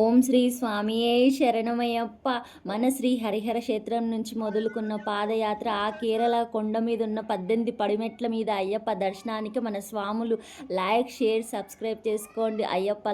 ఓం శ్రీ స్వామియే శరణమయ్యప్ప. మన శ్రీ హరిహర క్షేత్రం నుంచి మొదలుకున్న పాదయాత్ర ఆ కేరళ కొండ మీద ఉన్న పద్దెనిమిది పడిమెట్ల మీద అయ్యప్ప దర్శనానికి మన స్వాములు. లైక్ షేర్ సబ్స్క్రైబ్ చేసుకోండి. అయ్యప్ప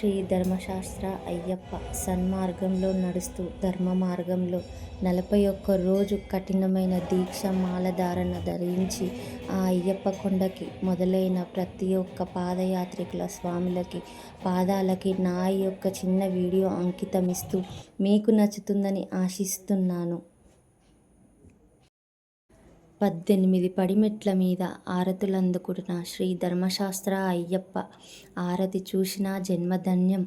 శ్రీ ధర్మశాస్త్ర అయ్యప్ప సన్మార్గంలో నడుస్తూ ధర్మ మార్గంలో నలభై ఒక్క రోజు కఠినమైన దీక్ష మాలధారణ ధరించి ఆ అయ్యప్ప కొండకి మొదలైన ప్రతి ఒక్క పాదయాత్రికుల స్వాములకి పాదాలకి నా యొక్క చిన్న వీడియో అంకితమిస్తూ మీకు నచ్చుతుందని ఆశిస్తున్నాను. పద్దెనిమిది పడిమెట్ల మీద ఆరతులందుకున్న శ్రీ ధర్మశాస్త్ర అయ్యప్ప ఆరతి చూసిన జన్మధన్యం.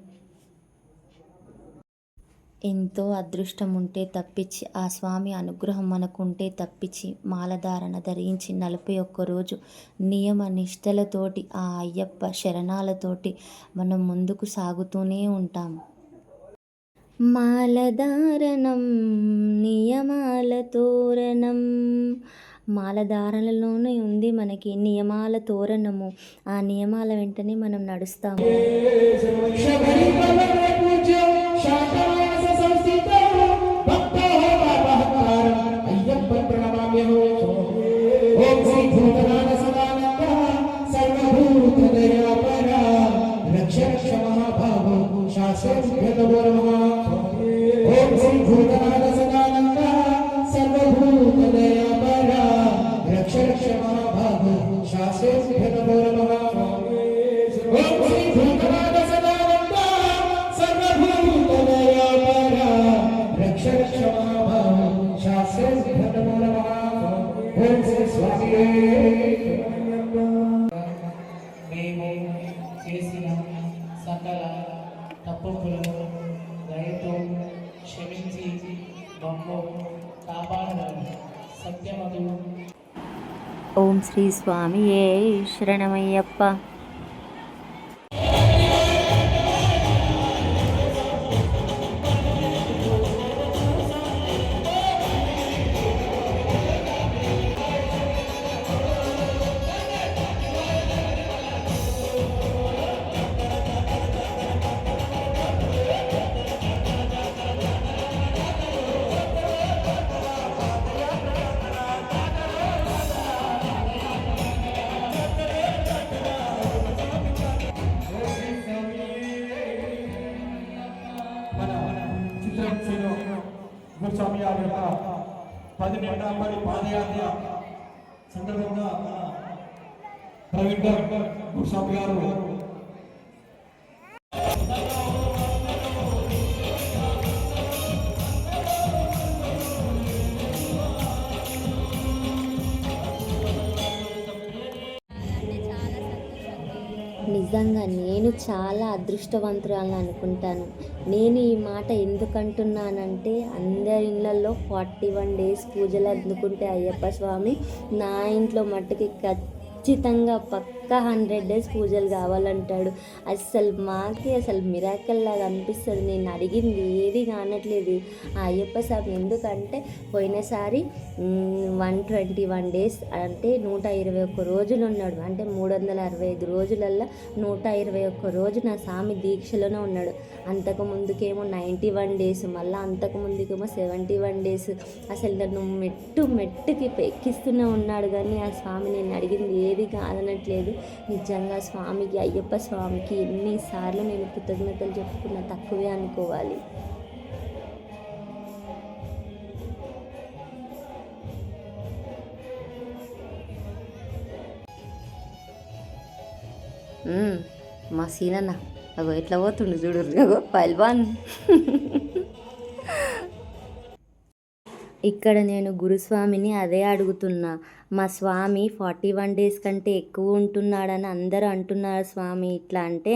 ఎంతో అదృష్టం ఉంటే తప్పించి ఆ స్వామి అనుగ్రహం మనకుంటే తప్పించి మాలధారణ ధరించి నలభై ఒక్క రోజు నియమ నిష్టలతోటి ఆ అయ్యప్ప శరణాలతోటి మనం ముందుకు సాగుతూనే ఉంటాం. మాలధారణం నియమాల తోరణం మాలధారణలోనే ఉంది మనకి నియమాల తోరణము ఆ నియమాల వెంటనే మనం నడుస్తాము ఓం శ్రీ రక్ష రక్ష మహాభావో శాశ్వత మేము చేసిన సకల తప్పులను దయతో క్షమించి మమ్ము కాపాడాలి సత్యమదు ఓం శ్రీ స్వామి ఏ శరణమయ్యప్ప. పదిహేడవ పాదయాత్ర సందర్భంగా మన ప్రవీణ్ గారు గురుస్వామి గారు. నిజంగా నేను చాలా అదృష్టవంతురాలను అనుకుంటాను. నేను ఈ మాట ఎందుకంటున్నానంటే అందరి ఇళ్ళల్లో ఫార్టీ వన్ డేస్ పూజలు అందుకుంటే అయ్యప్ప స్వామి నా ఇంట్లో మట్టుకి ఖచ్చితంగా పక్క హండ్రెడ్ డేస్ పూజలు కావాలంటాడు. అసలు మాకి అసలు మిరాకల్ లాగా అనిపిస్తుంది. నేను అడిగింది ఏది కానట్లేదు. ఆ అయ్యప్ప స్వామి ఎందుకంటే పోయినసారి వన్ ట్వంటీ వన్ డేస్ అంటే నూట ఇరవై ఒక్క రోజులు ఉన్నాడు. అంటే మూడు వందల అరవై ఐదు రోజులల్లో నూట ఇరవై ఒక్క రోజు నా స్వామి దీక్షలోనే ఉన్నాడు. అంతకు ముందుకేమో నైంటీ వన్ డేస్ మళ్ళీ అంతకు ముందుకేమో సెవెంటీ వన్ డేస్. అసలు నన్ను మెట్టు మెట్టుకి ఎక్కిస్తూనే ఉన్నాడు. కానీ ఆ స్వామి నేను అడిగింది ఏది కాదనట్లేదు. నిజంగా స్వామికి అయ్యప్ప స్వామికి ఎన్నిసార్లు నేను కృతజ్ఞతలు చెప్పుకున్న తక్కువే అనుకోవాలి. మా సీనన్న అగో ఎట్లా పోతుండు చూడు అగో పల్వాన్ ఇక్కడ నేను గురుస్వామిని అదే అడుగుతున్నా మా స్వామి ఫార్టీ వన్ డేస్ కంటే ఎక్కువ ఉంటున్నాడని అందరూ అంటున్నారు స్వామి. ఇట్లా అంటే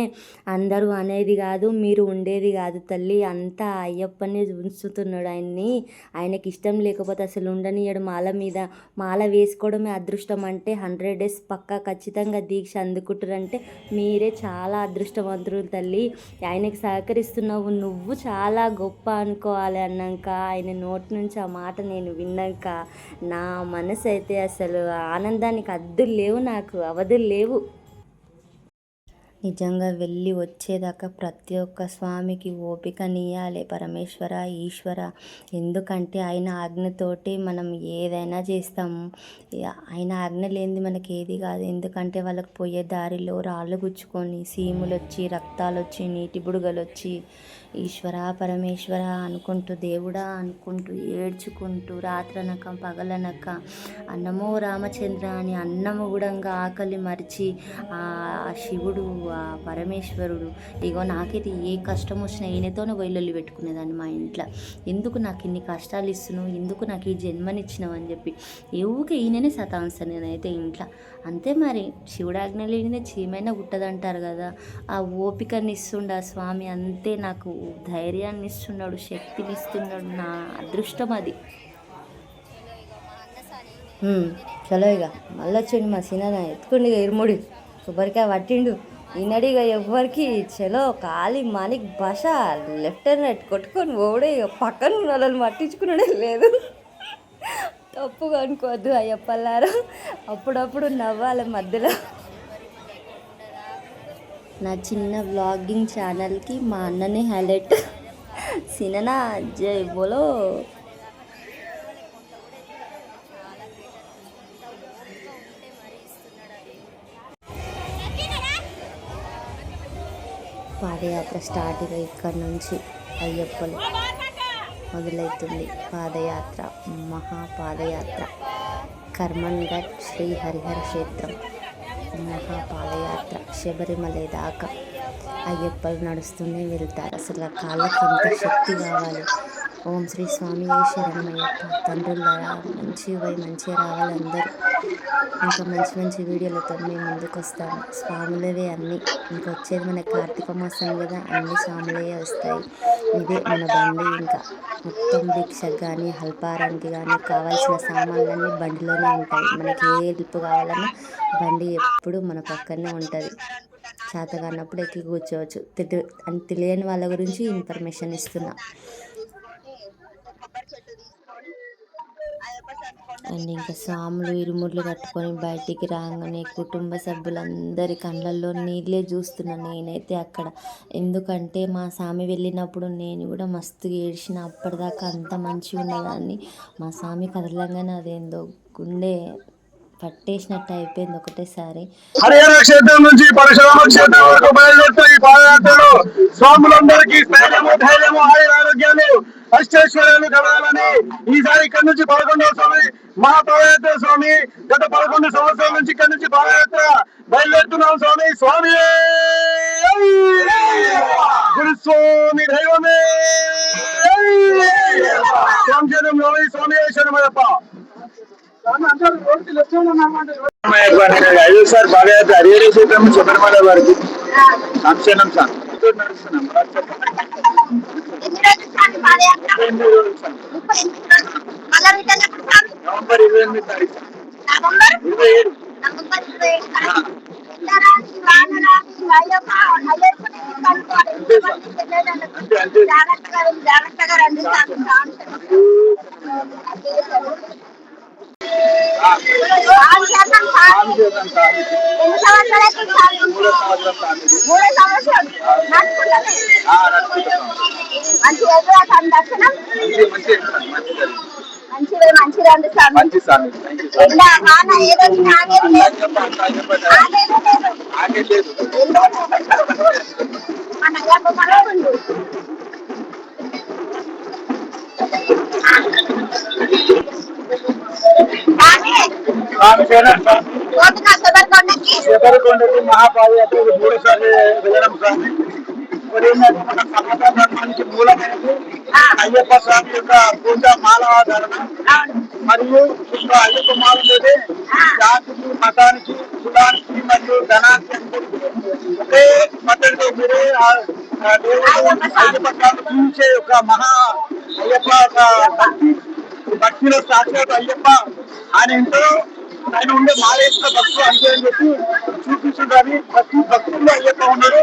అందరూ అనేది కాదు మీరు ఉండేది కాదు తల్లి. అంతా అయ్యప్పనే ఉంచుతున్నాడు ఆయన్ని. ఆయనకి ఇష్టం లేకపోతే అసలు ఉండనియడు మాల మీద. మాల వేసుకోవడమే అదృష్టం అంటే హండ్రెడ్ డేస్ పక్కా ఖచ్చితంగా దీక్ష అందుకుంటారంటే మీరే చాలా అదృష్టవంతులు తల్లి. ఆయనకి సహకరిస్తున్నావు నువ్వు చాలా గొప్ప అనుకోవాలి అన్నాక ఆయన నోటి నుంచి ఆ మాట నేను విన్నాక నా మనసు అయితే అసలు అసలు ఆనందానికి అద్దులు లేవు నాకు అవధులు లేవు. నిజంగా వెళ్ళి వచ్చేదాకా ప్రతి ఒక్క స్వామికి ఓపికనియాలి పరమేశ్వర ఈశ్వర. ఎందుకంటే ఆయన ఆజ్ఞతోటి మనం ఏదైనా చేస్తాము ఆయన ఆజ్ఞ లేనిది మనకి ఏది కాదు. ఎందుకంటే వాళ్ళకి పోయే దారిలో రాళ్ళు గుచ్చుకొని సీములు వచ్చి రక్తాలు వచ్చి నీటి బుడగలు వచ్చి ఈశ్వర పరమేశ్వర అనుకుంటూ దేవుడా అనుకుంటూ ఏడ్చుకుంటూ రాత్రనక పగలనక అన్నమో రామచంద్ర అని అన్నము కూడా ఆకలి మరిచి ఆ శివుడు ఆ పరమేశ్వరుడు ఇగో నాకైతే ఏ కష్టం వచ్చినా ఈయనతోనే వైలొల్లి పెట్టుకునేదాన్ని మా ఇంట్లో. ఎందుకు నాకు ఇన్ని కష్టాలు ఇస్తున్నావు? ఎందుకు నాకు ఈ జన్మనిచ్చినావు అని చెప్పి ఊకే ఈయననే సతాంస్తాను నేనైతే ఇంట్లో. అంతే మరి శివుడాజ్ఞ లేనిదే చీమైనా గుట్టదంటారు కదా. ఆ ఓపికని ఇస్తుండ ఆ స్వామి అంతే నాకు ధైర్యాన్ని ఇస్తున్నాడు శక్తిని ఇస్తున్నాడు నా అదృష్టం అది. చలో ఇక మళ్ళీ వచ్చిండు మా సినాన్న ఎత్తుకుండు ఇక ఇరుముడి. కొబ్బరికాయ పట్టిండు. ఈనాడు ఇక ఎవ్వరికి చలో కాలి మానికి భాష లెఫ్ట్ అండ్ రైట్ కొట్టుకొని ఓడే ఇక పక్కన ఉన్న వాళ్ళని పట్టించుకున్నాడే లేదు. తప్పుగా అనుకోవద్దు అయ్యప్పలారా. అప్పుడప్పుడు నవ్వాలి మధ్యలో. నా చిన్న వ్లాగింగ్ ఛానల్కి మా అన్నని హైలైట్ సిననా జై బోలో. పాదయాత్ర స్టార్టింగ్ ఇక్కడ నుంచి అయ్యప్పలు మొదలవుతుంది. పాదయాత్ర మహాపాదయాత్ర. కర్మన్ఘట్ శ్రీ హరిహర క్షేత్రం. మహాపాదయాత్ర శబరిమల దాకా. అయ్యప్పలు నడుస్తూనే వెళ్తారు. అసలు కాళ్ళకి ఎంత శక్తి కావాలి? ఓం శ్రీ స్వామి శరణమయ్యప్ప. తండ్రులారా మంచిగా పోయి మంచిగా రావాలి అందరూ. ఇంకా మంచి మంచి వీడియోలతో మేము ముందుకు వస్తాము స్వాములవే అన్నీ. ఇంకా వచ్చేది మన కార్తీక మాసం కదా అన్ని స్వాములే వస్తాయి. ఇదే మన బండి ఇంకా. మొత్తం భిక్షకు కానీ హల్పారానికి కానీ కావాల్సిన సామాన్లన్నీ బండిలోనే ఉంటాయి. మనకి ఏ హెల్ప్ కావాలన్నా బండి ఎప్పుడు మన పక్కనే ఉంటుంది. చేతగానప్పుడు ఎక్కి కూర్చోవచ్చు. తెలియని వాళ్ళ గురించి ఇన్ఫర్మేషన్ ఇస్తున్నా. అండ్ ఇంకా స్వాములు ఇరుముడ్లు కట్టుకొని బయటికి రాగానే కుటుంబ సభ్యులందరి కళ్ళల్లో నీళ్ళే చూస్తున్నాను నేనైతే అక్కడ. ఎందుకంటే మా స్వామి వెళ్ళినప్పుడు నేను కూడా మస్తు ఏడ్చిన అప్పటిదాకా అంత మంచిగా ఉన్నదాన్ని మా స్వామి కదలంగానే అదేందో గుండె పట్టేసినట్టు అయిపోయింది ఒకటేసారి. హరిహర క్షేత్రం నుంచి పరశురామ క్షేత్రం వరకు బయలుదేరుతున్న ఈ పాదయాత్రలో స్వాములందరికీ స్థైర్యము ధైర్యము ఆయుర అష్టేశ్వరాలు అష్టైశ్వర్యాలు కలగాలని ఈసారి ఇక్కడ నుంచి పదకొండవ స్వామి మహాపాదయాత్ర స్వామి గత పదకొండు సంవత్సరాల నుంచి ఇక్కడ నుంచి పాదయాత్ర బయలుదేరుతున్నాం స్వామి. స్వామి గురుస్వామి దైవమే. స్వామి స్వామి స్వామి శరణమయ్యప్ప. ఐదు సార్ పాదయాత్ర హరిహర క్షేత్రం శబరిమల వారికి సంక్షేమం సార్. నడుస్తున్నాం నవంబర్ ఇరవై ఎనిమిది తారీఖు. ఇరవై ఏడు స్వామి మంచి ఎదురు దర్శనం మంచి మంచి మంచి జరిగింది. మంచిది మంచిది అండి స్వామి మంచి స్వామి థ్యాంక్ యూ సార్ ఎండ వాన ఏదో వచ్చినా ఆగేది లేదు చెప్పండి చెప్పండి ఆగేది లేదు ఆగే లేదు మన గర్భ మనవుడు కానీ స్వామి శరణం సార్ పోతున్న శబరికొండకి శబరికొండకు మహాపాదయాత్ర మూడోసారి వెళ్ళడం స్వామి మరి మన ధర్మానికి మూలమైనది అయ్యప్ప స్వామి యొక్క పూజ మాలవాధారణ మరియు ఇంకా అయ్యప్ప మాల జాతికి మతానికి కులానికి మరియు ధనానికి ఒకే పద్ధతితో మీరే దేవుడు అయ్యప్ప స్వామి పూజించే ఒక మహా అయ్యప్ప భక్తి భక్తిలో సాక్షాత్ అయ్యప్ప ఆయన ఎంతో ఆయన ఉండే మాలేసిన భక్తులు అంతే అని చెప్పి చూపించుంటారు ప్రతి భక్తుల్లో అయ్యప్ప ఉన్నారు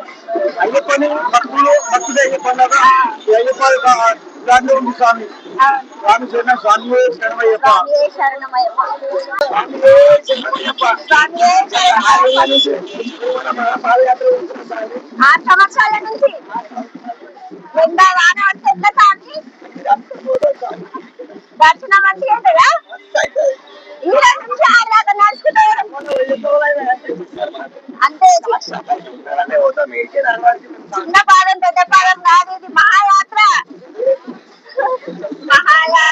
అయ్యప్పని భక్తులు భక్తులు అయ్యప్ప అన్నారు ఈ అయ్యప్ప యొక్క దాంట్లో ఉంది స్వామి స్వామి శరణం స్వామి శరణమయ్యప్ప స్వామియే శరణమయ్యప్ప స్వామియే శరణమయ్యప్ప స్వామియే శరణమయ్యప్ప మన పాదయాత్ర ఉంటుంది స్వామి. ఆరు సంవత్సరాల నుంచి నింద వాన వస్తే ఎట్లా స్వామి దర్శనం మంచిగా అవుతుందా ఈ రోజు నుంచి ఆరు దాకా నడుచుకుంటూ అంతే అలానే పోతాం, ఏంటి నడవాలి. చిన్న పాదం పెద్ద పాదం కాదు ఇది మహాయాత్ర. మహాయాత్ర.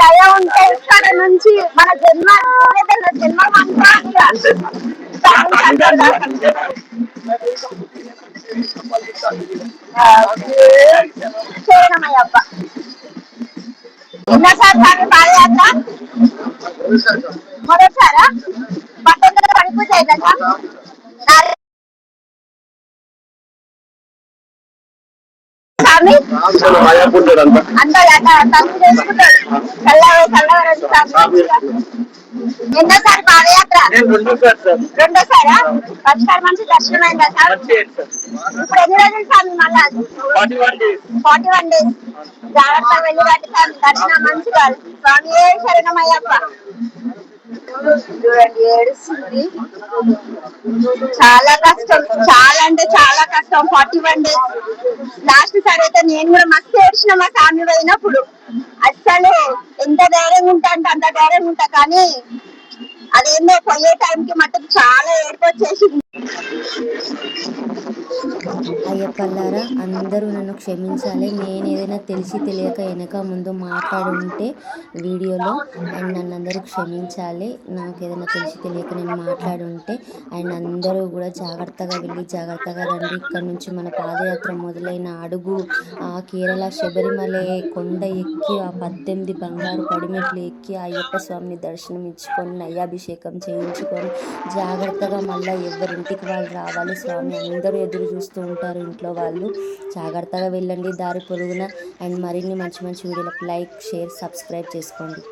దయ ఉంటే ఇక్కడ నుంచి మన జన్మ ఏదైనా జన్మ మంత్రాలుగా సార్ ఎన్నోసారి పాదయాత్ర. పాదయాత్ర మొదటిసారా పట్టణ పడిపోతే స్వామి? అంతా తప్పు చేసుకుంటాడు చల్లగా చల్లగా స్వామి ఎన్నోసారి పాదయాత్ర? రెండోసారి సార్. రెండోసారా? ఫస్ట్ మంచి దర్శనం అయిందా సార్? ఇప్పుడు ఎన్ని రోజులు స్వామి మళ్ళా? Forty one days. జాగ్రత్తగా వెళ్ళి వాటి స్వామి. దర్శనం మంచిగా స్వామి శరణమయ్యప్ప. చూడండి ఏడుస్తుంది చాలా కష్టం చాలా అంటే చాలా కష్టం ఫార్టీ వన్ డేస్ లాస్ట్ సారి అయితే నేను కూడా మస్తు ఏడ్చిన మా ఫ్యామిలీ పోయినప్పుడు. అస్సలు ఎంత ధైర్యంగా ఉంటా అంటే అంత ధైర్యంగా ఉంటా కానీ అదేందో పోయే టైంకి మటుకు చాలా ఏడుపు వచ్చేసింది. అయ్యప్పలారా అందరూ నన్ను క్షమించాలి. నేను ఏదైనా తెలిసి తెలియక వెనక ముందు మాట్లాడుంటే వీడియోలో అండ్ నన్ను అందరూ క్షమించాలి. నాకు ఏదైనా తెలిసి తెలియక నేను మాట్లాడుంటే అండ్ అందరూ కూడా జాగ్రత్తగా వెళ్ళి జాగ్రత్తగా రండి. ఇక్కడ నుంచి మన పాదయాత్ర మొదలైన అడుగు ఆ కేరళ శబరిమల కొండ ఎక్కి ఆ పద్దెనిమిది బంగారు పడిమెట్లు ఎక్కి ఆ అయ్యప్ప స్వామిని దర్శనం ఇచ్చుకొని నయ్యాభిషేకం చేయించుకొని జాగ్రత్తగా మళ్ళీ ఎవరింటికి వాళ్ళు రావాలి. స్వామి అందరూ ఎదురు ఎదురు చూస్తూ ఉంటారు ఇంట్లో వాళ్ళు. జాగ్రత్తగా వెళ్ళండి. దారి పొరుగున అండ్ మరిన్ని మంచి మంచి వీడియోలకు లైక్ షేర్ సబ్స్క్రైబ్ చేసుకోండి.